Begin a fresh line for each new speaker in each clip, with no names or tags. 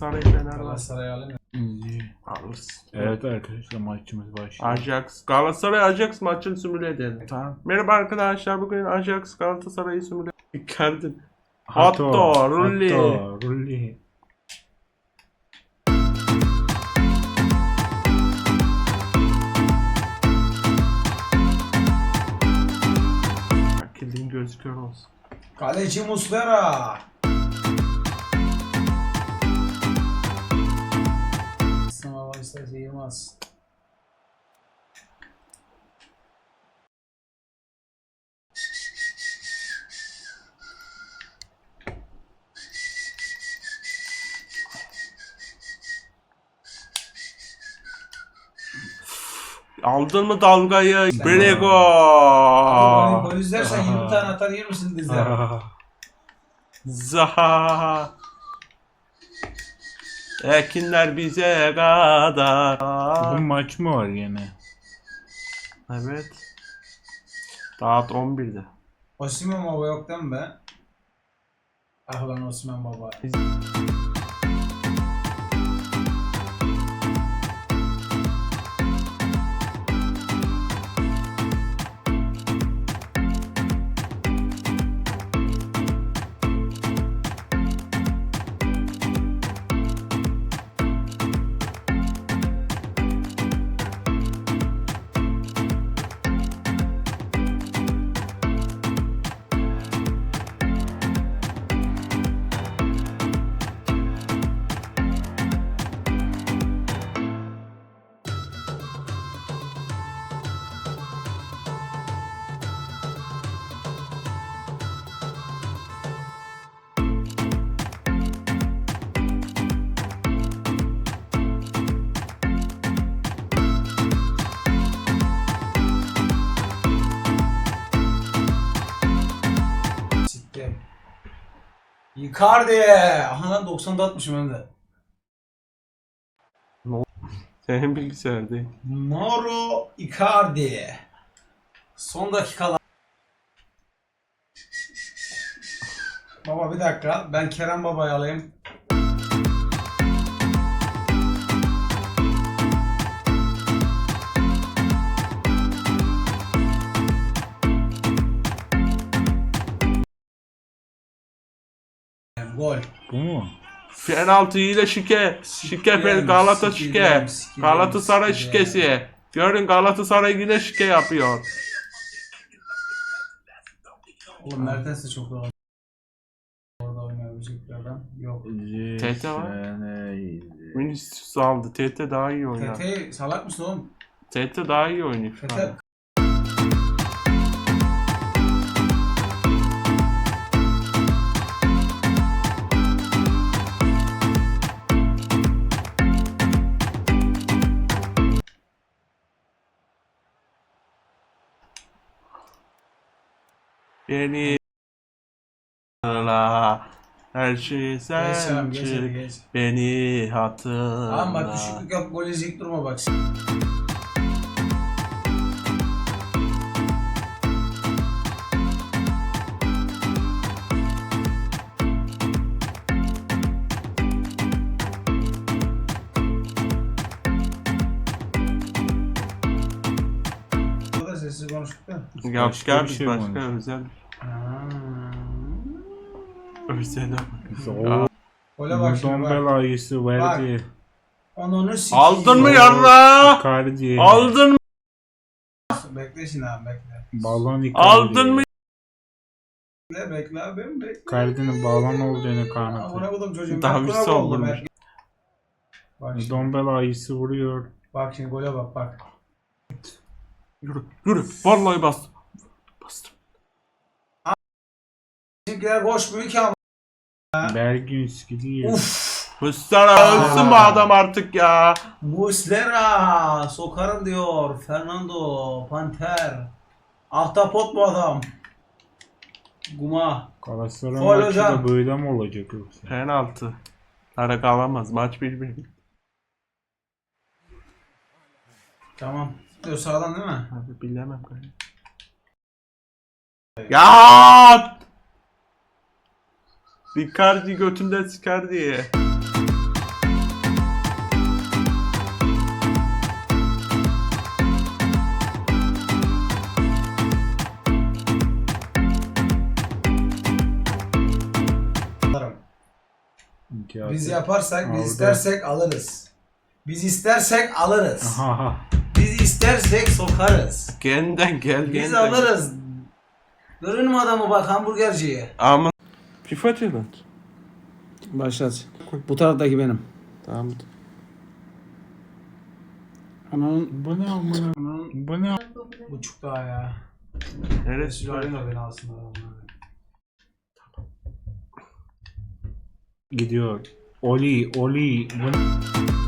Galatasaray Fenerbahçe
Galatasaray alayım.
alırsın.
Evet arkadaşlar maçımız başlıyor.
Ajax Galatasaray Ajax maçını simüle edelim.
Tamam.
Merhaba arkadaşlar bugün Ajax Galatasaray'ı simüle Icardi.
Hato,
Hato, Rulli.
Hato, Rulli.
Kildiğin gözüküyor olsun.
Kaleci Muslera.
Aldın mı dalgayı? Brego.
Gol izlersen 20 tane atar yer misin dizler?
Ah,
Zaha. Ekinler bize kadar.
Bu maç mı var yine?
Evet. Saat 11'de.
Osimhen baba yok değil mi be? Ah lan Osimhen baba. Icardi. Aha lan 90'da atmışım hem de.
Senin bilgisayar değil.
Mauro Icardi. Son dakikalar. Baba bir dakika. Ben Kerem Baba'yı alayım. Gol.
Bu mu?
Penaltı ile şike. Şike Galata şike.
sikeyim,
Galatasaray
sikeyim.
şikesi. Görün Galatasaray yine şike yapıyor.
Oğlum Mertens de çok rahat. Orada oynayabileceklerden yok.
TT var. Vinicius aldı. TT daha iyi oynar.
TT salak mısın oğlum?
TT daha iyi oynuyor şu an. Beni hatırla. Her şey
abi
sen
geç hadi
çık.
geç.
Beni hatırla.
Tamam bak düşüklük yap gol izleyip durma bak.
Ya
Başka
başka
bir şey
başka
mi olmuş?
özel. Özel.
Gole bak şimdi
Dombel
bak.
ayısı verdi.
Onu sikeyim.
Aldın mı yarra?
Icardi.
Aldın mı?
Bekle şimdi abi bekle.
Balon Icardi.
Aldın mı?
Bekle bekle abim bekle.
Icardi'nin balon olduğunu kanıtı.
Buna buldum çocuğum. Bak şimdi,
Dombel ayısı vuruyor.
bak şimdi gole bak bak.
Yürü, yürü. Vallahi bastım. Bastım.
Bizimkiler koşmuyor ki ama.
Bergins gidiyor.
Uf.
Hüsara ölsün bu adam artık ya.
Muslera sokarım diyor. Fernando Panter. Ahtapot bu adam. Guma.
Galatasaray
Gol
maçı
hocam.
da böyle mi olacak yoksa?
Penaltı. Tarak alamaz. Maç bir bir.
Tamam. Yo, sağdan değil mi?
Abi bilemem galiba. Ya! Sikardi götünden Sikardi.
Alırım.
Biz yaparsak, biz istersek alırız. Biz istersek alırız.
Aha.
Biz istersek sokarız.
Genden gel
Biz
genden.
alırız. Görün mü adamı bak hamburgerciye?
Aman. FIFA challenge.
Başlat. Bu taraftaki benim.
Tamam.
Onun
Bu ne amına? Bu ne?
buçuk daha ya.
Neresi var?
da beni alsınlar onlar.
Gidiyor. Oli, Oli. Bu ne?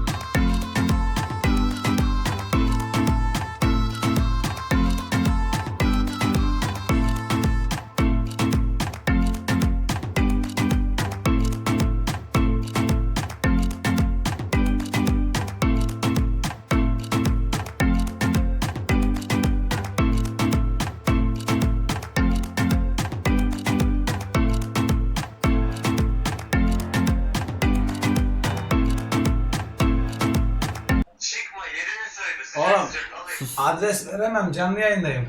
Adres veremem canlı yayındayım.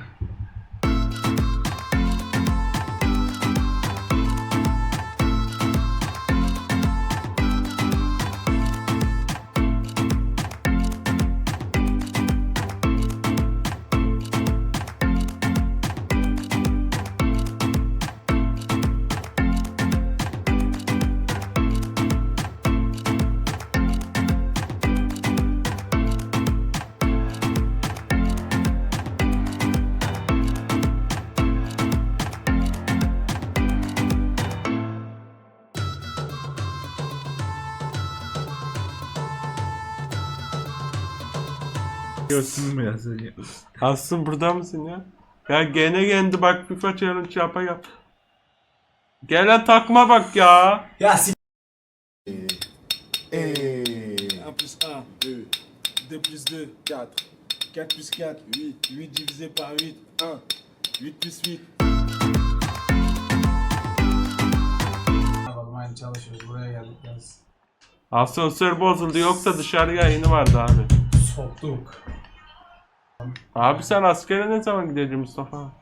Diyorsun mu yazıyor?
Aslı burada mısın ya? Ya gene geldi bak FIFA challenge yapa yap. Gelen takma bak ya.
Ya s-
Et 1 plus 1, 2. 2 plus 2, 4. 4 plus 4, 8. 8 divisé par 8, 1. 8 plus 8.
Ne yapalım aynı çalışıyoruz buraya geldik biraz.
Asansör bozuldu yoksa dışarı yayını vardı abi.
Soktuk.
Abi sen askere ne zaman gideceksin Mustafa?